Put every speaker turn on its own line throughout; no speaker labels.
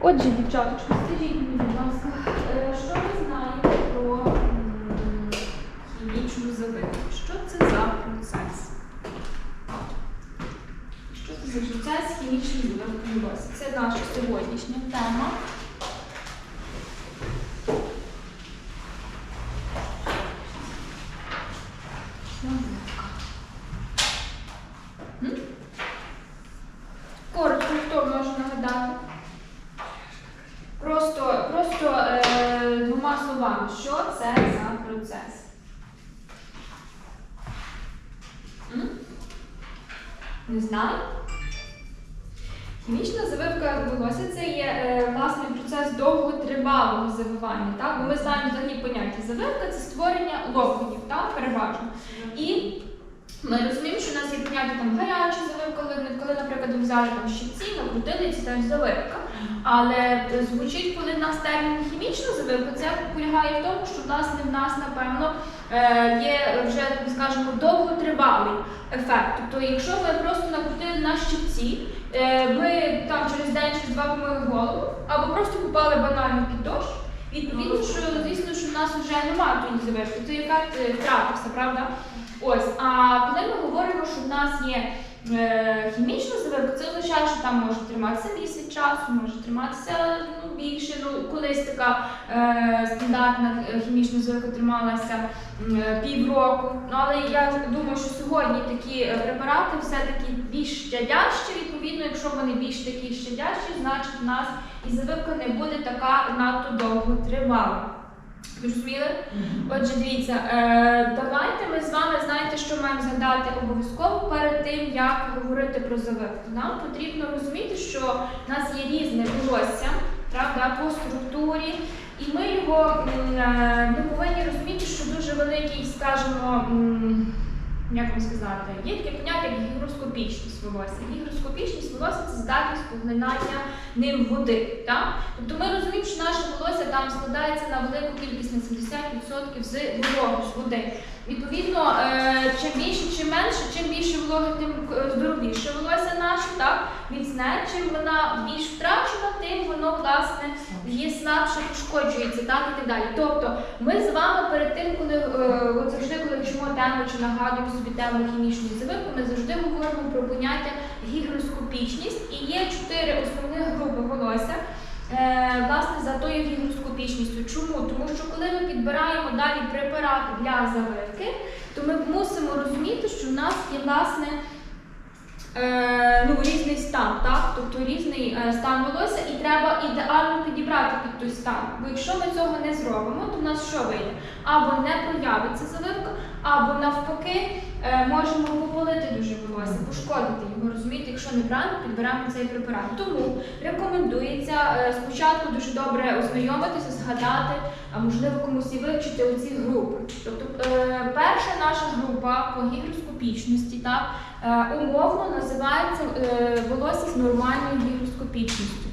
Отже, дівчаточки, скажіть мені, будь ласка, е, що ви знаєте про хімічну завивку? Що це за процес? Що це за процес хімічної завивки? Це наша сьогоднішня тема. Завивка. М? Коротко, хто може нагадати? Просто, просто е, двома словами, що це за процес? М? Не знаю. Хімічна завивка волосся це є е, власне процес довготривалого завивання. Так? Бо ми знаємо взагалі поняття завивка це створення локонів, так? переважно. І ми розуміємо, що у нас є поняття там гаряча завивка, коли, наприклад, взяли там щипці, накрутили, це теж завивка. Але звучить, коли в нас термін хімічна завивка, це полягає в тому, що власне в нас, напевно, е, є вже, скажімо, довготривалий ефект. Тобто, якщо ви просто накрутили на щипці, е, ви там через день, через два помили голову, або просто купали банально під дощ, відповідно, що звісно, що в нас вже немає тої завивки, то ефект втратився, правда? Ось, а коли ми говоримо, що в нас є е, хімічна завивка, це означає, що там може триматися місяць часу, може триматися ну, більше. Ну, колись така е, стандартна е, хімічна завивка трималася е, півроку. Ну, але я думаю, що сьогодні такі е, препарати все-таки більш щадящі. Відповідно, якщо вони більш такі щадящі, значить в нас і завивка не буде така надто довго тривала. Зрозуміли? Отже, дивіться, е, давайте ми з вами знаєте, що маємо згадати обов'язково перед тим, як говорити про завивку. Нам потрібно розуміти, що в нас є різне волосся, правда, по структурі, і ми його е, ми повинні розуміти, що дуже великий, скажімо, як вам сказати, є таке поняття як гігроскопічність волосся. Гігроскопічність волосся це здатність поглинання ним води. Так? Тобто ми розуміємо, що наше волосся там складається на велику кількість на 70% з вологи, з води. Відповідно, е, чим більше, чим менше, чим більше вологи, тим е, здоровіше волосся наше, так? міцне, чим вона більш втрачена, тим воно власне є слабше пошкоджується, так і так далі. Тобто ми з вами перед тим, коли е, завжди, коли вчимо тему чи нагадуємо собі тему хімічної завивки, ми завжди говоримо про поняття гігроскопічність і є чотири основних групи волосся. Е, власне, за тою гігроскопічністю. Чому? Тому що коли ми підбираємо далі препарати для завивки, то ми мусимо розуміти, що в нас є власне ну, різний стан, так? тобто різний е, стан волосся, і треба ідеально підібрати під той стан. Бо якщо ми цього не зробимо, то в нас що вийде? Або не проявиться завивка, або навпаки е, можемо попалити дуже волосся, пошкодити його, розумієте, якщо неправильно підбираємо цей препарат. Тому рекомендується е, спочатку дуже добре ознайомитися, згадати, а можливо комусь і вивчити оці групи. Тобто е, перша наша група по гігроскопічності, так, е, умовно називається е, волосся з нормальною гігроскопічністю.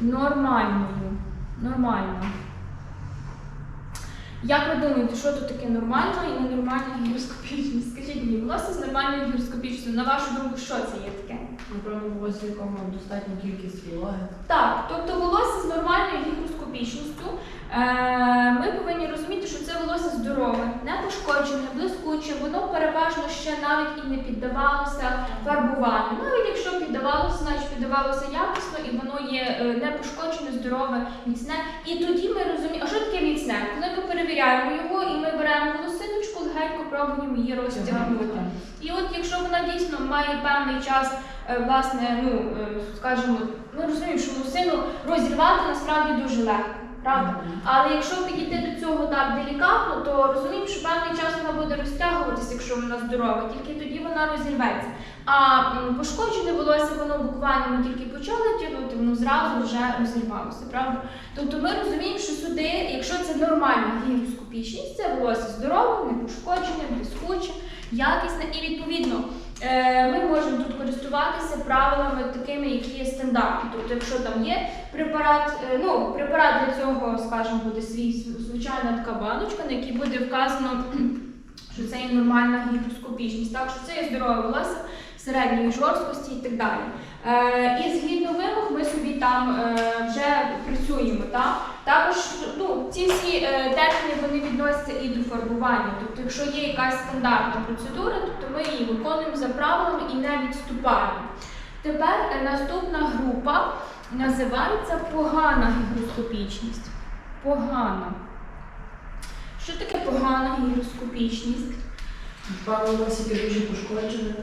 Нормальною. Нормально. Як ви думаєте, що тут таке нормальна і ненормальна гігроскопічність? Скажіть мені, волосся з нормальною гігроскопічністю, на вашу думку, що це є таке?
Напевно, волосся, якому достатня кількість вологи.
Так, тобто волосся з нормальною гігроскопічністю. Е, ми повинні розуміти, що це волосся здорове, не пошкоджене, блискуче, воно переважно ще навіть і не піддавалося фарбуванню. Навіть якщо піддавалося, значить піддавалося якісно і воно є е, не пошкоджене, здорове, міцне. І тоді ми розуміємо, а що таке міцне? Коли ми перевіряємо його і ми беремо волосиночку, легенько пробуємо її розтягнути. І от якщо вона дійсно має певний час, е, власне, ну е, скажімо, ми розуміємо, що лусину розірвати насправді дуже легко. Правда? Але якщо підійти до цього так делікатно, то розуміємо, що певний час вона буде розтягуватися, якщо вона здорова, тільки тоді вона розірветься. А пошкоджене волосся, воно буквально ми тільки почали тягнути, воно зразу вже розірвалося, правда? Тобто ми розуміємо, що сюди, якщо це нормальна гігроскопічність, це волосся здорове, не пошкоджене, блискуче, якісне і відповідно. е, Ми можемо тут користуватися правилами такими, які є стандартні. Тобто, якщо там є препарат, е, ну препарат для цього, скажімо, буде свій звичайна така баночка, на якій буде вказано, що це є нормальна гігроскопічність, так що це є здорове волосся середньої жорсткості і так далі. Е, і згідно вимог ми собі там е, вже працюємо. Так? Також ну, ці всі е, терміни вони відносяться і до фарбування. Тобто, якщо є якась стандартна процедура, тобто ми її виконуємо за правилами і не відступаємо. Тепер е, наступна група називається погана гігроскопічність. Погана. Що таке погана гігроскопічність?
Певно, носики дуже пошкоджені.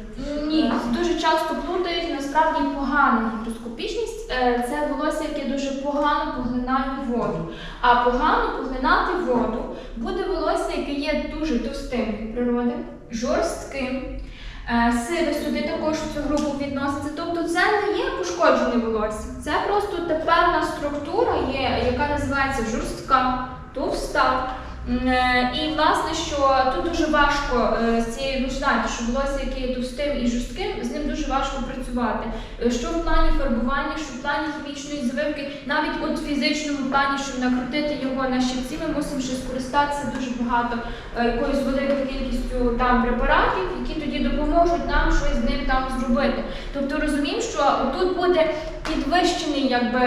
Ні, дуже часто плутають насправді погана гігроскопічність е, це волосся, яке дуже погано поглинає воду. А погано поглинати воду буде волосся, яке є дуже товстим від природи, жорстким. Е, Сиве сюди також в цю групу відноситься. Тобто це не є пошкоджене волосся. Це просто теперна структура є, яка називається жорстка, товста. Е, І власне, що тут дуже важко е, з цією, ну знаєте, що волосся, яке є товстим і жорстким, з ним дуже важко працювати. Е, Що в плані фарбування, що в плані хімічної звивки, навіть от в фізичному плані, щоб накрутити його на щипці, ми мусимо ще скористатися дуже багато якоюсь великою кількістю там препаратів, які тоді допоможуть нам щось з ним там зробити. Тобто розуміємо, що тут буде підвищений, якби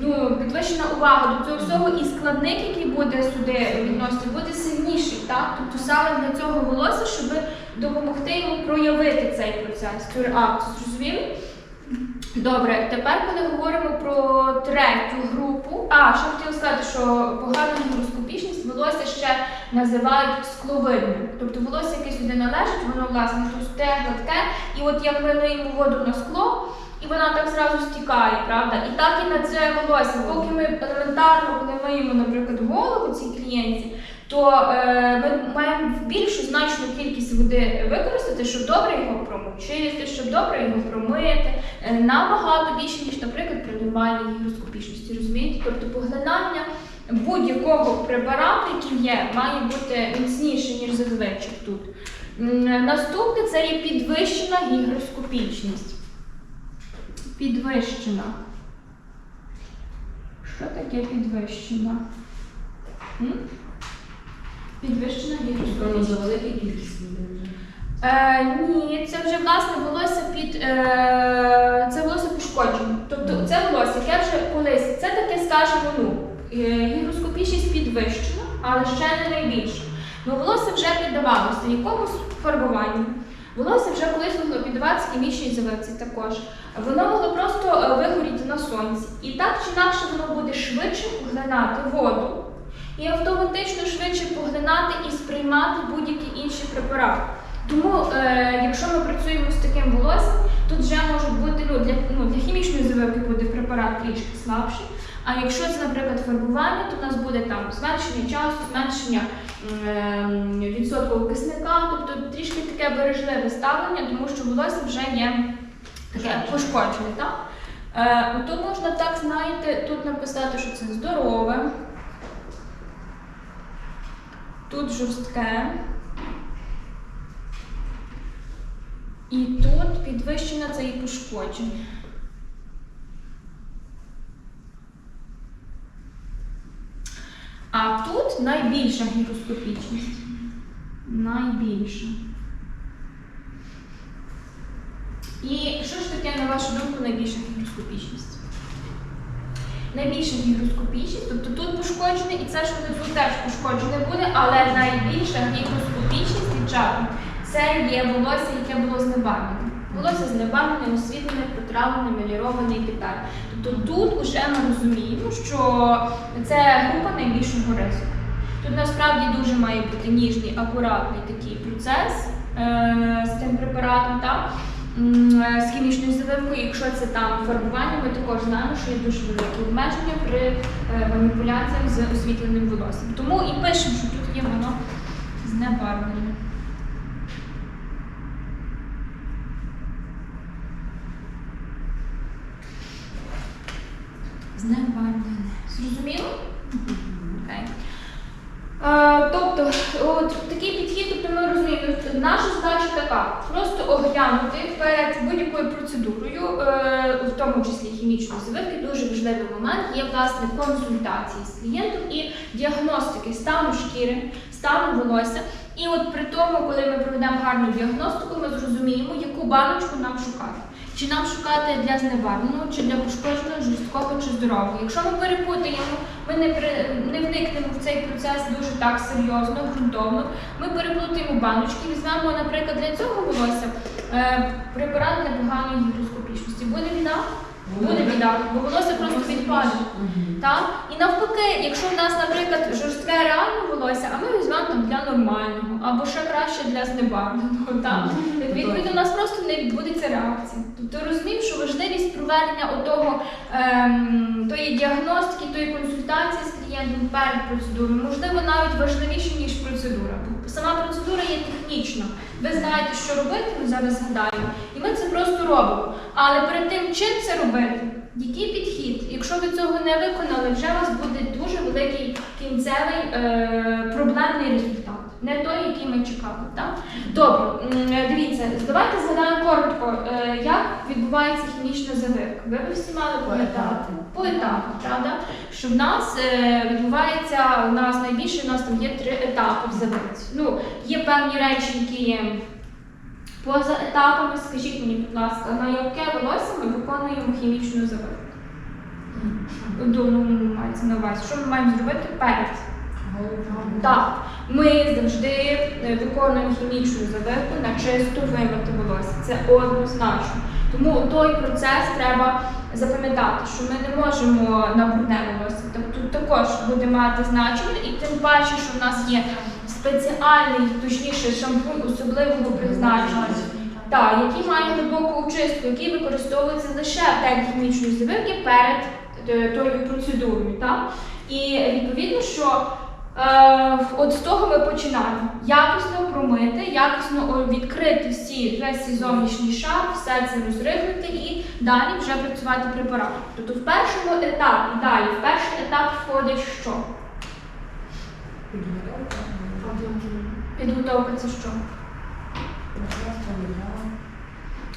ну, підвищена увага до цього всього, і складник, який буде сюди відносити, буде сильніший, так? Тобто саме для цього волосся, щоб допомогти йому проявити цей процес, цю реакцію. Зрозуміли? Добре, тепер коли говоримо про третю групу. А, ще хотіла сказати, що погана гігроскопічність волосся ще називають скловидним. Тобто волосся, яке сюди належить, воно власне товсте, гладке, і от як ми лиємо воду на скло, і вона так зразу стікає, правда? І так і на це волосся. Поки ми елементарно, коли миємо, наприклад, голову цій клієнтці, то е, ми маємо більшу значну кількість води використати, щоб добре його промочити, щоб добре його промити. Е, набагато більше, ніж, наприклад, при нормальній гігроскопічності. Розумієте? Тобто поглинання будь-якого препарату, який є, має бути міцніше, ніж зазвичай тут. Наступне це є підвищена гігроскопічність. Підвищена. Що таке підвищена? М? Підвищена
Певно,
гігроскопічність.
за велика кількість.
Е, ні, це вже власне волосся під е, це волосся пошкоджене. Тобто це волосся, яке вже колись, це таке, скажімо, ну, е, гігроскопічність підвищена, але ще не найбільше. Ну, волосся вже піддавалося якомусь фарбуванню. Волосся вже колись могло піддаватися хімічній завивці також. Воно могло просто е, вигоріти на сонці. І так чи інакше воно буде швидше поглинати воду і автоматично швидше поглинати і сприймати будь-які інші препарати. Тому, е, якщо ми працюємо з таким волоссям, тут вже можуть бути ну, для, ну, для хімічної завивки буде препарат трішки слабший. А якщо це, наприклад, фарбування, то в нас буде там зменшення часу, зменшення ем, відсотку кисника, тобто трішки таке бережливе ставлення, тому що волосся вже є таке пошкоджене. Так? Е, то можна так, знаєте, тут написати, що це здорове, тут жорстке. І тут підвищена це і пошкодження. А тут найбільша гігроскопічність. Найбільша. І що ж таке, на вашу думку, найбільша гігроскопічність? Найбільша гігроскопічність, тобто тут пошкоджене, і це ж внизу теж пошкоджене буде, але найбільша гігроскопічність, дівчата, це є волосся, яке було знебарвлене. Волосся знебарвлене, освітлене, протравлене, меліроване і так далі. Тобто тут уже ми розуміємо, що це група найбільшого ризику. Тут насправді дуже має бути ніжний, акуратний такий процес е, з цим препаратом, так? Е, з хімічною завивкою. Якщо це там фарбування, ми також знаємо, що є дуже великі обмеження при е, маніпуляціях з освітленим волоссям. Тому і пишемо, що тут є воно знебарвлене. Знебарвлене. Зрозуміло? Окей. Е, тобто, от такий підхід, тобто ми розуміємо, наша задача така: просто оглянути перед будь-якою процедурою, е, в тому числі хімічної завивки, дуже важливий момент є власне консультації з клієнтом і діагностики стану шкіри, стану волосся. І от при тому, коли ми проведемо гарну діагностику, ми зрозуміємо, яку баночку нам шукати. Чи нам шукати для знебарвленого, чи для пошкодженого, жорсткого, чи здорового. Якщо ми перепутаємо, ми не, при- не вникнемо в цей процес дуже так серйозно, ґрунтовно. Ми переплутаємо баночки, візьмемо, наприклад, для цього волосся е, препарат для поганої гігроскопічності. Буде біда? Буде біда, бо волосся просто відпаде. Так? І навпаки, якщо в нас, наприклад, жорстке реальне волосся, а ми візьмемо там для нормального, або ще краще для знебарвленого. Так? Відповідно, у нас просто не відбудеться реакція. Тобто розуміємо, що важливість проведення отого, ем, тої діагностики, тої консультації з клієнтом перед процедурою, можливо, навіть важливіше, ніж процедура. Сама процедура є технічна. Ви знаєте, що робити, ми зараз згадаємо, і ми це просто робимо. Але перед тим, чим це робити, який підхід? Якщо ви цього не виконали, вже у вас буде дуже великий кінцевий е, проблемний результат. Не той, який ми чекали. Так? Добре, дивіться, давайте згадаємо коротко, е, як відбувається хімічна завивка. Ви б всі мали пам'ятати. Поетапно, правда? Що в нас е, відбувається, у нас найбільше, у нас там є три етапи в завивці. Ну, є певні речі, які є поза етапами. Скажіть мені, будь ласка, на яке волосся ми виконуємо хімічну завивку? Ну, мається на увазі. Що ми маємо зробити перед? Так, ми завжди е, виконуємо хімічну завивку на чисто вимити волосся. Це однозначно. Тому той процес треба запам'ятати, що ми не можемо на брудне волосся. Тобто також буде мати значення, і тим паче, що в нас є спеціальний, точніше, шампунь особливого призначення. Так, який має глибоку очистку, який використовується лише в хімічної завивки перед е, тою процедурою. Так? І відповідно, що от з того ми починаємо. Якісно промити, якісно відкрити всі весь зовнішній шар, все це розрихлити і далі вже працювати препаратом. Тобто в першому етапі, далі, в перший етап входить що? Підготовка це що?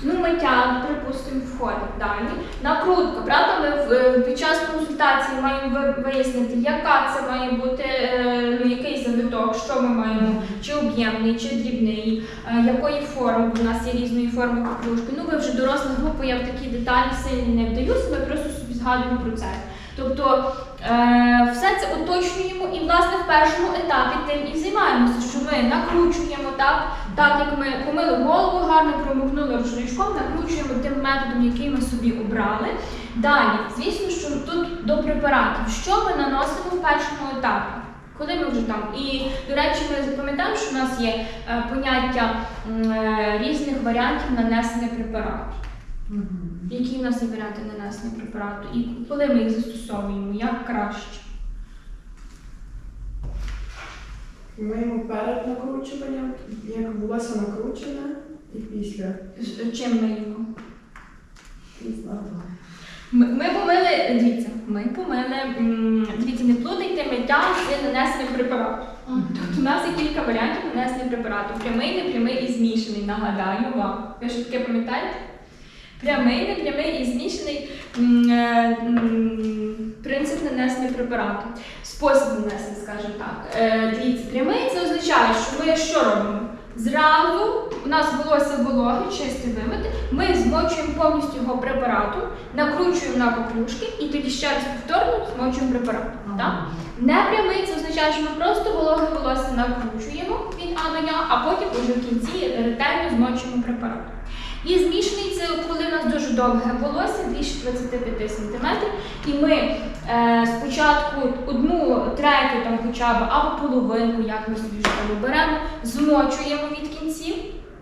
Ну, миття, припустимо, входить далі. Накрутка, правда, ми під час консультації маємо вияснити, яка це має бути, е, ну, який завиток, що ми маємо, чи об'ємний, чи дрібний, е, якої форми, в нас є різної форми покружки. Ну, ви вже доросла група, я в такі деталі сильні не вдаюся, ми просто собі згадуємо процес. Тобто е, все це уточнюємо і, власне, в першому етапі тим і займаємося, що ми накручуємо так, так як ми помили голову, гарно промокнули рушничком, накручуємо тим методом, який ми собі обрали. Далі, звісно, що тут до препаратів, що ми наносимо в першому етапі. Коли ми вже там. І, до речі, ми запам'ятаємо, що в нас є е, поняття е, різних варіантів нанесення препарату. Які в нас є варіанти нанесення препарату, і коли ми їх застосовуємо, як краще.
Ми перед накручуванням, як волосся накручене, і після.
З- Чим ми?
Не знаю.
Ми, ми помили, дивіться, ми помили, м, дивіться, не плутайте миття з нанесенням препарату. Тобто у нас є кілька варіантів нанесення препарату. Прямий, непрямий і змішаний. Нагадаю вам. Ви що таке пам'ятаєте? Прямий, непрямий і змішаний е, принцип нанесення препарату. Спосіб нанесення, скажімо так. Е, дивіться, прямий це означає, що ми що робимо? Зразу у нас волосся вологе, чисте вимите, ми змочуємо повністю його препаратом, накручуємо на покружки і тоді ще раз повторно змочуємо препаратом. Так? Непрямий це означає, що ми просто вологе волосся накручуємо від А до Я, а потім уже в кінці ретельно змочуємо препаратом. І змішаний це коли у нас дуже довге волосся, більше 25 см, і ми е, спочатку одну третю там хоча б або половинку, як ми собі там оберемо, змочуємо від кінців,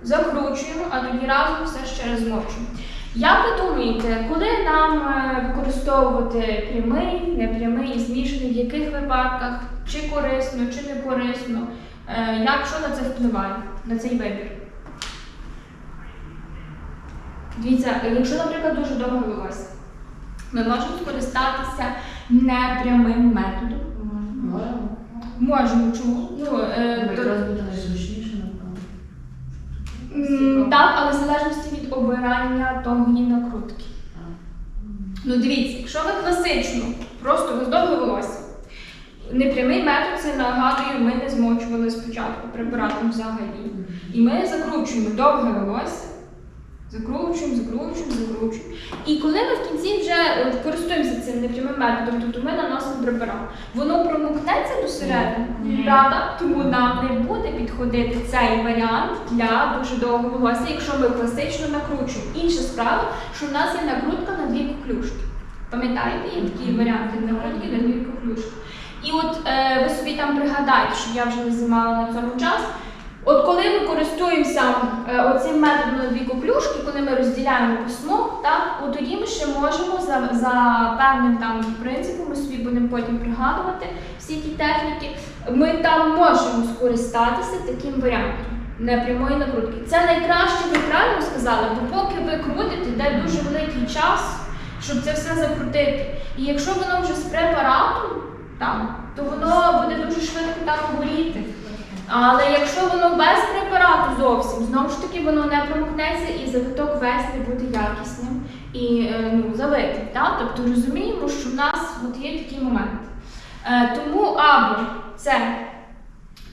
закручуємо, а тоді разом все ще раз змочуємо. Як ви думаєте, коли нам е, використовувати прямий, непрямий змішаний, в яких випадках, чи корисно, чи не корисно, е, як що на це впливає, на цей вибір? Дивіться, якщо, наприклад, дуже довге волосся, ми можемо скористатися непрямим методом.
Можемо.
Можемо, чому? Ну, е, то-
буде найзручніше, напевно.
Так, але в залежності від обирання того її накрутки. Ну дивіться, якщо ви класично, просто ви з довге волосся. Непрямий метод це нагадую, ми не змочували спочатку препаратом взагалі. І ми закручуємо довге волосся, Закручуємо, закручуємо, закручуємо. І коли ми в кінці вже е, користуємося цим непрямим методом, тобто ми наносимо препарат, воно промокнеться досередини,
Ні.
правда? Тому нам не буде підходити цей варіант для дуже довгого волосся, якщо ми класично накручуємо. Інша справа, що в нас є накрутка на дві коклюшки. Пам'ятаєте, є такі варіанти накрутки на дві коклюшки. І от е, ви собі там пригадаєте, що я вже не знімала на цьому час. От коли ми користуємося е, оцим методом на дві коплюшки, коли ми розділяємо письмо, так, от тоді ми ще можемо за, за певним там принципом, ми собі будемо потім пригадувати всі ті техніки, ми там можемо скористатися таким варіантом непрямої накрутки. Це найкраще, ви правильно сказали, бо поки ви крутите, йде дуже великий час, щоб це все закрутити. І якщо воно вже з препаратом, там, то воно буде дуже швидко там горіти. Але якщо воно без препарату зовсім, знову ж таки воно не промокнеться і завиток весь не буде якісним і е, ну, завитий. Так? Тобто розуміємо, що в нас от є такий момент. Е, тому або це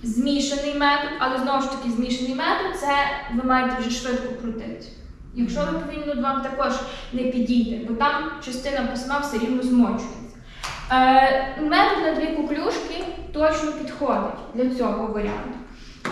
змішаний метод, але знову ж таки змішаний метод це ви маєте вже швидко крутити. Якщо ви повільно, вам також не підійде, бо там частина письма все рівно змочується. Е, метод на дві куклюшки точно підходить для цього варіанту.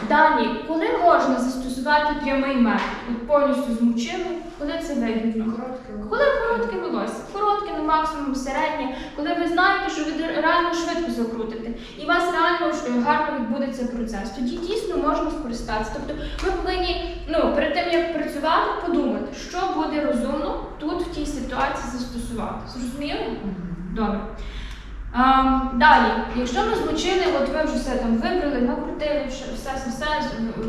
Далі, коли можна застосувати прямий метод, повністю змучили, коли це вигідно?
Коротке.
Коли коротке волосся, коротке, на максимум середнє, коли ви знаєте, що ви реально швидко закрутите, і у вас реально е, гарно відбудеться процес, тоді дійсно можна скористатися. Тобто ми повинні ну, перед тим як працювати, подумати, що буде розумно тут в тій ситуації застосувати. Зрозуміло? Добре. Далі, якщо ми змочили, от ви вже все там вибрали, накрутили, все, все, все,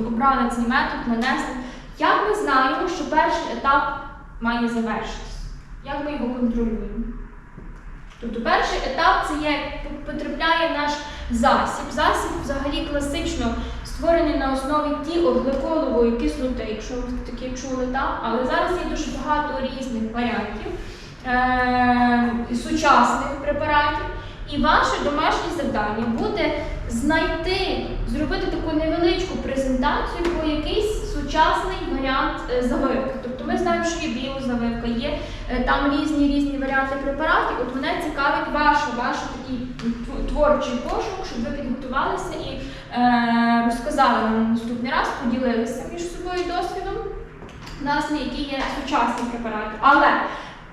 обрали цей метод, нанесли. Як ми знаємо, що перший етап має завершитися? Як ми його контролюємо? Тобто перший етап це є потрапляє наш засіб. Засіб взагалі класично створений на основі тіогликолової кислоти, якщо ви таке чули, так? але зараз є дуже багато різних варіантів е- сучасних препаратів. І ваше домашнє завдання буде знайти, зробити таку невеличку презентацію про якийсь сучасний варіант е, завивки. Тобто ми знаємо, що є біозавивка, є е, там різні різні варіанти препаратів. От мене цікавить ваш, ваш такий творчий пошук, щоб ви підготувалися і е, розказали нам на наступний раз, поділилися між собою досвідом, власне, які є сучасні препарати. Але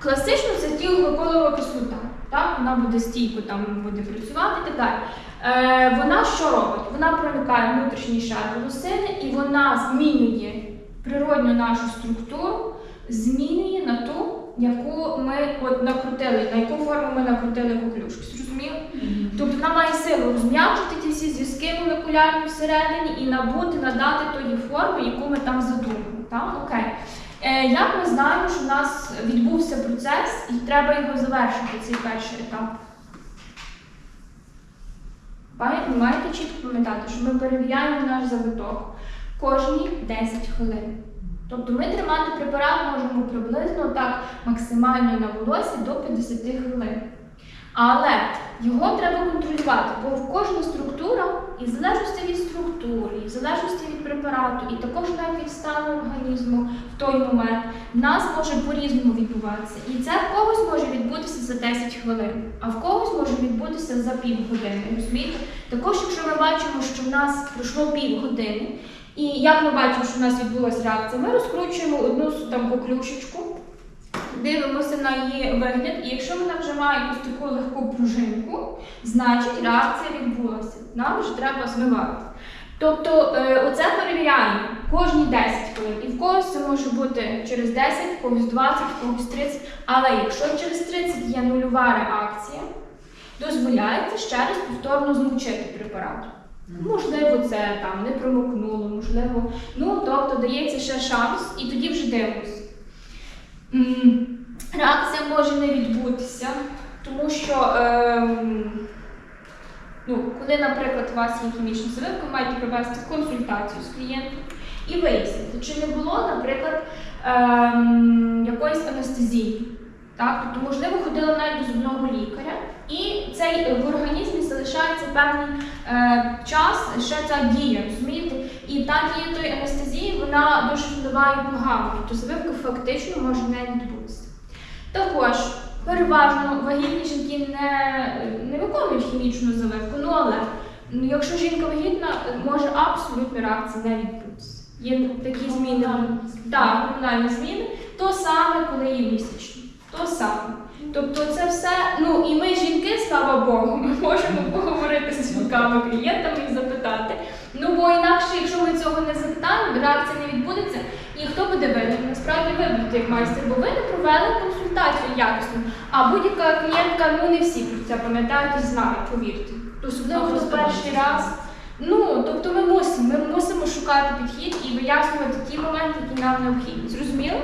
класично це тілгликолова кислота. Так, вона буде стійко там буде працювати і так далі. Е, вона що робить? Вона проникає внутрішній шар волосини і вона змінює природню нашу структуру, змінює на ту, яку ми от накрутили, на яку форму ми накрутили коклюшки. Зрозуміло? Тобто вона має силу розм'якшити ті всі зв'язки молекулярні всередині і набути, надати тої форми, яку ми там задумали. Так? Окей. Е, як ми знаємо, що в нас відбувся процес і треба його завершити, цей перший етап? Ви маєте чітко пам'ятати, що ми перевіряємо наш завиток кожні 10 хвилин. Тобто ми тримати препарат можемо приблизно так максимально на волосі до 50 хвилин. Але його треба контролювати, бо в кожна структура, і в залежності від структури, і в залежності від препарату, і також навіть від стану організму в той момент, в нас може по-різному відбуватися. І це в когось може відбутися за 10 хвилин, а в когось може відбутися за півгодини. Розумієте? Також, якщо ми бачимо, що в нас пройшло півгодини, і як ми бачимо, що в нас відбулася реакція, ми розкручуємо одну там поклюшечку, дивимося на її вигляд, і якщо вона вже має якусь таку легку пружинку, значить реакція відбулася. Нам вже треба звивати. Тобто е, оце перевіряємо кожні 10 хвилин. І в когось це може бути через 10, в когось 20, в когось 30. Але якщо через 30 є нульова реакція, дозволяється ще раз повторно змучити препарат. Можливо, це там не промокнуло, можливо, ну тобто дається ще шанс, і тоді вже дивимося. Реакція може не відбутися, тому що, ем, ну, коли, наприклад, у вас є хімічна завивка, ви маєте провести консультацію з клієнтом і вияснити, чи не було, наприклад, ем, якоїсь анестезії. Так? Тобто, можливо, ходили навіть до зубного лікаря, і цей е, в організмі залишається певний е, час, ще ця дія, розумієте? І та дія тої анестезії вона дуже впливає погано, тобто завивка фактично може не відбутися. Також переважно вагітні жінки не, не виконують хімічну завивку, ну але ну, якщо жінка вагітна, може абсолютно реакція не відбутися. Є такі зміни. Так, гормональні зміни, то саме, коли є місячні. То саме. Тобто це все, ну і ми, жінки, слава Богу, ми можемо поговорити з жінками, клієнтами бо інакше, якщо ми цього не запитаємо, реакція не відбудеться, і хто буде винен? Насправді ви будете як майстер, бо ви не провели консультацію якісну. А будь-яка клієнтка, ну не всі про це пам'ятають і знають, повірте. Особливо хто перший раз. Ну, тобто ми мусимо, ми мусимо шукати підхід і вияснювати ті моменти, які нам необхідні. Зрозуміло?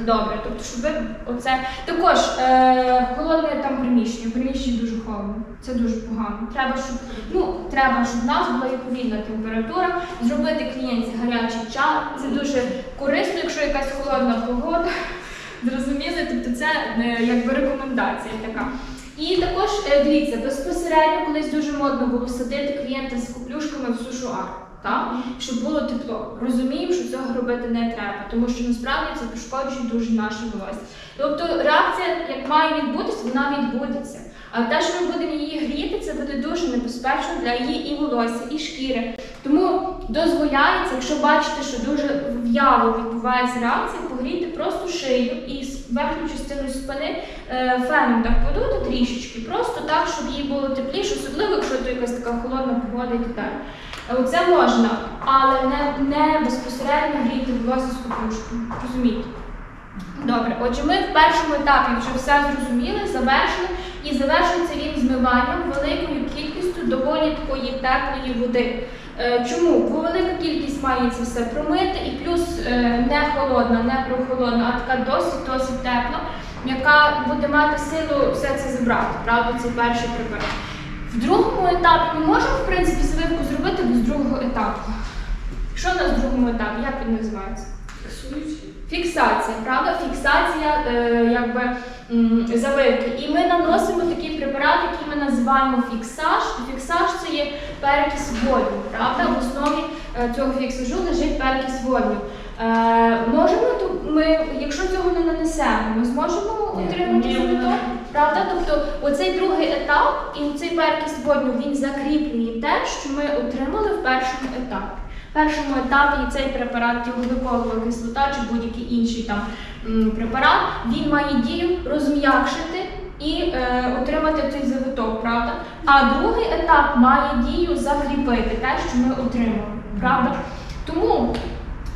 Добре, тобто, щоб ви оце. Також е, холодне там приміщення, приміщення дуже холодно. Це дуже погано. Треба, щоб ну треба, щоб в нас була відповідна температура, зробити клієнтці гарячий чай. Це дуже корисно, якщо якась холодна погода. Зрозуміли? Тобто це е, якби рекомендація така. І також е, дивіться, безпосередньо колись дуже модно було садити клієнта з коплюшками в сушуар, так? щоб було тепло. Розуміємо, що цього робити не треба, тому що насправді це пошкоджує дуже наше волосся. Тобто реакція, як має відбутися, вона відбудеться. А те, що ми будемо її гріти, це буде дуже небезпечно для її і волосся, і шкіри. Тому дозволяється, якщо бачите, що дуже в'яло відбувається реакція, погріти просто шию і верхню частину спини е, феном так подути трішечки, просто так, щоб їй було тепліше, особливо, якщо то якась така холодна погода і так далі. Це можна, але не, не безпосередньо гріти волосся з капушкою. Розумієте? Добре, отже, ми в першому етапі вже все зрозуміли, завершили, і завершується він змиванням великою кількістю доволі такої теплої води. Е, Чому? Бо велика кількість має це все промити, і плюс е, не холодна, не прохолодна, а така досить досить тепла, яка буде мати силу все це забрати. Правда, це перший препарат. В другому етапі ми можемо, в принципі, завивку зробити без другого етапу. Що у нас в другому етапі? Як він називається? Фіксація, правда? Фіксація е, якби завивки. І ми наносимо такий препарат, який ми називаємо фіксаж. Фіксаж це є перекис водню, правда? В основі е, цього фіксажу лежить перекис водню. Е, можемо ми, якщо цього не нанесемо, ми зможемо отримати
Ні.
Правда? Тобто оцей другий етап і цей перекис водню він закріплює те, що ми отримали в першому етапі. В першому етапі цей препарат, тігликолова кислота чи будь-який інший там препарат, він має дію розм'якшити і е, отримати цей завиток, правда? А другий етап має дію закріпити те, що ми отримали, правда? Тому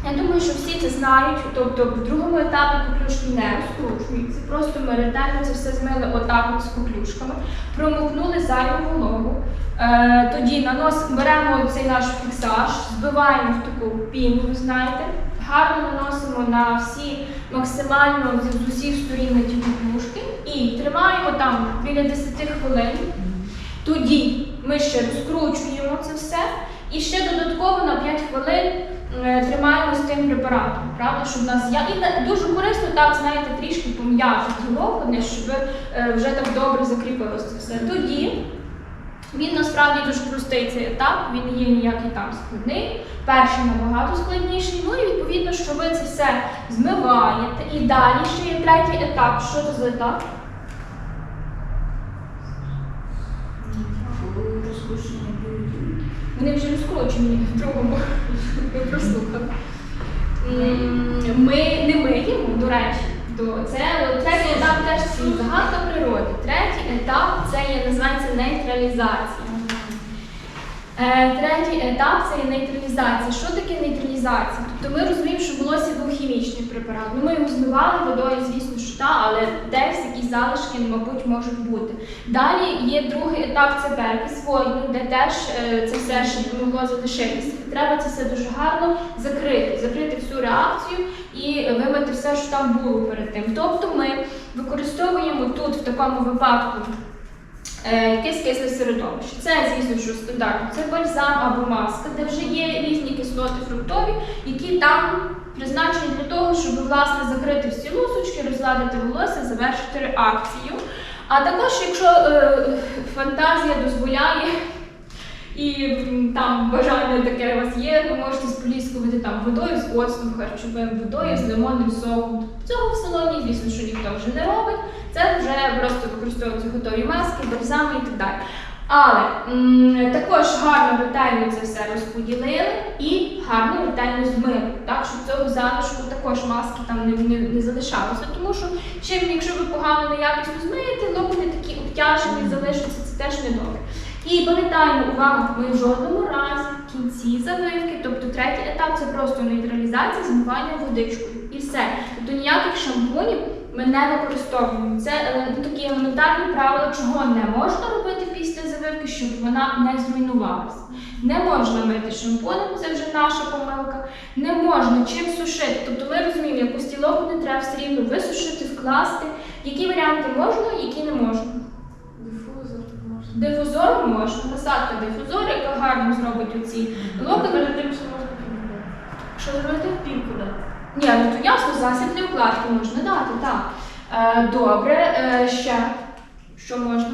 я думаю, що всі це знають, тобто в другому етапі коклюшки не розкручуються. Просто ми ретельно це все змили отак от з коклюшками, промокнули зайву вологу. Е, тоді нанос, беремо цей наш фіксаж, збиваємо в таку піну, ви знаєте, гарно наносимо на всі максимально з, усіх сторін ті коклюшки і тримаємо там біля 10 хвилин. Тоді ми ще розкручуємо це все і ще додатково на 5 хвилин е, тримаємо з тим препаратом, правда, щоб в нас я і дуже корисно так, знаєте, трішки пом'яти тіло, щоб е, вже так добре закріпилося це все. Тоді він насправді дуже простий цей етап, він не є ніякий там складний. Перший набагато складніший. Ну і відповідно, що ви це все змиваєте. І далі ще є третій етап. Що це за етап? Вони вже розкручені в другому. Прослухали. Ми не миємо, до речі. До- Це от третій етап теж багато природи. Третій етап це є називається нейтралізація. Е, Третій етап це нейтралізація. Що таке нейтралізація? Тобто ми розуміємо, що в був хімічний препарат. Ну, ми його змивали водою, звісно, що та, але десь якісь залишки, мабуть, можуть бути. Далі є другий етап це перекис водню, де теж е, це все ще могло залишитися. Треба це все дуже гарно закрити, закрити всю реакцію і вимити все, що там було перед тим. Тобто ми використовуємо тут в такому випадку. Якесь кисле середовище. Це, звісно, що стандартно. Це бальзам або маска, де вже є різні кислоти фруктові, які там призначені для того, щоб власне закрити всі лусочки, розладити волосся, завершити реакцію. А також, якщо е, фантазія дозволяє, і там бажання таке у вас є, ви можете споліскувати там водою з оцтом харчовим, водою з лимонним соком. Цього в салоні, звісно, що ніхто вже не робить. Це вже просто використовуються готові маски, бальзами і так далі. Але м, також гарно ретельно це все розподілили і гарно ретельно змили, так щоб цього залишку також маски там не, не, не залишалося. Тому що чим, якщо ви погано неякісно змиєте, локони такі обтяжені залишаться, це теж не добре. І пам'ятаємо, увага, ми в жодному разі в кінці заливки, тобто третій етап це просто нейтралізація, змивання водичкою. І все. Тобто ніяких шампунів ми не використовуємо. Це е, такі елементарні правила, чого не можна робити після заливки, щоб вона не зруйнувалася. Не можна мити шампунем, це вже наша помилка. Не можна чим сушити. Тобто ми розуміємо, якусь тілоку не треба все рівно висушити, вкласти. Які варіанти можна, які не можна.
Дифузор можна.
Насадка дифузор, яка гарно зробить оці.
Перед тим, що можна.
Що зробити?
Пінку дати.
Ні, ну то ясно, засіб для укладки можна дати, так. Е, добре, е, ще що можна?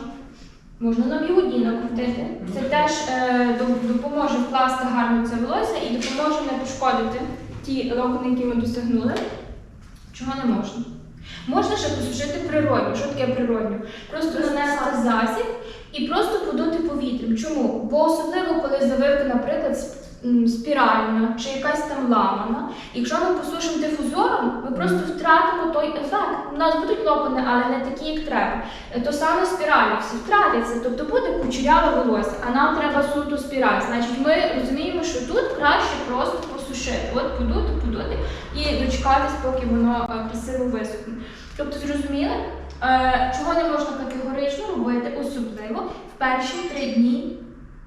Можна на бігуді накрутити. Це теж е, допоможе вкласти гарно це волосся і допоможе не пошкодити ті локони, які ми досягнули. Чого не можна? Можна ще посушити природньо. Що таке природньо? Просто нанести засіб і просто подути повітрям. Чому? Бо особливо, коли завивка, наприклад, сп- спіральна чи якась там ламана, якщо ми посушимо дифузором, ми просто втратимо той ефект. У нас будуть локони, але не такі, як треба. Е, То саме спіралі всі втратяться, тобто буде кучеряве волосся, а нам треба суто спіраль. Значить, ми розуміємо, що тут краще просто посушити. От подути, подути і дочекатись, поки воно е, красиво висохне. Тобто, зрозуміли, е, чого не можна категорично робити, особливо в перші три дні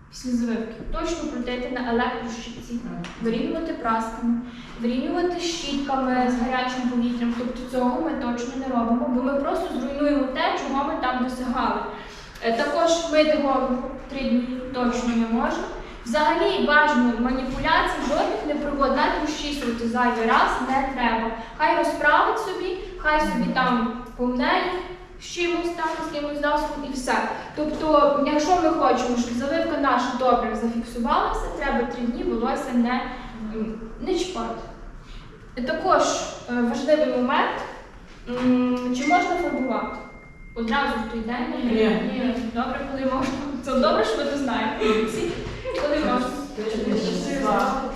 після завивки. Точно крутити на електрощитці, вирівнювати прасками, вирівнювати щітками з гарячим повітрям. Тобто цього ми точно не робимо, бо ми просто зруйнуємо те, чого ми там досягали. Е, Також мити голову три дні точно не можна. Взагалі бажано маніпуляцій жодних не проводити, розчісувати зайвий раз не треба. Хай розправить собі, хай собі там помне з чимось там, з якимось засобом і все. Тобто, якщо ми хочемо, щоб заливка наша добре зафіксувалася, треба три дні волосся не, не чіпати. Також е, важливий момент, чи можна фарбувати? Одразу в той день?
Ні.
Добре, коли можна. Це добре, що ви це знаєте. Коли.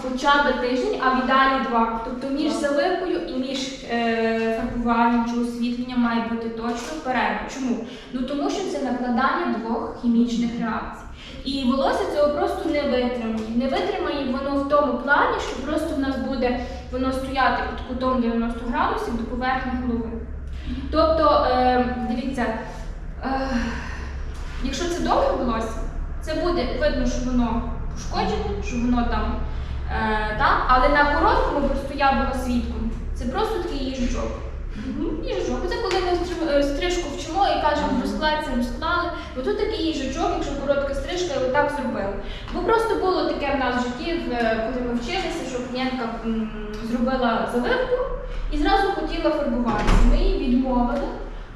Хоча б тиждень, а в два. Тобто між заливкою і між е, фарбуванням чи освітленням має бути точно перерва. Чому? Ну тому що це накладання двох хімічних реакцій. І волосся цього просто не витримає. Не витримає воно в тому плані, що просто в нас буде воно стояти під кутом 90 градусів до поверхні голови. Тобто, е, дивіться, е, якщо це довге волосся, це буде видно, що воно пошкоджене, що воно там. Е, та? Але на короткому просто я була свідком. Це просто такий їжачок. Їжачок. Це коли ми е, стрижку вчимо і кажемо, розкладці, розклали. Бо тут такий їжачок, якщо коротка стрижка, і отак зробили. Бо просто було таке в нас в житті, коли ми вчилися, що клієнтка зробила заливку і зразу хотіла фарбуватися. Ми їй відмовили,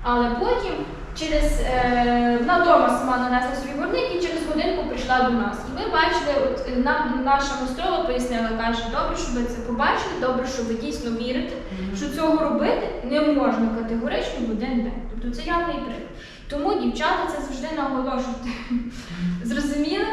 але потім через е, вона вдома сама нанесла собі горник і через годинку прийшла до нас. І ми бачили, от е, нам наша майстрова пояснила, каже, добре, що ви це побачили, добре, що ви дійсно вірите, що цього робити не можна категорично в один день. Тобто це явний приклад. Тому дівчата це завжди наголошувати. Зрозуміли?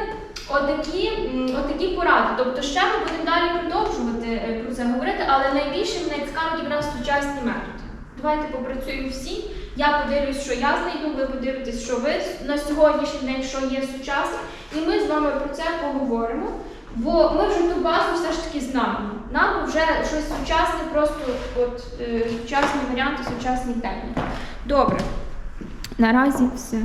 Отакі, отакі поради. Тобто ще ми будемо далі продовжувати е, про це говорити, але найбільше мене цікавить якраз сучасні методи. Давайте попрацюємо всі. Я подивлюсь, що я знайду, ви подивитесь, що ви на сьогоднішній день, що є сучасне, і ми з вами про це поговоримо. Бо ми вже ту базу все ж таки знаємо. Нам вже щось сучасне, просто от е, сучасні варіанти, сучасні техніки. Добре. Наразі все.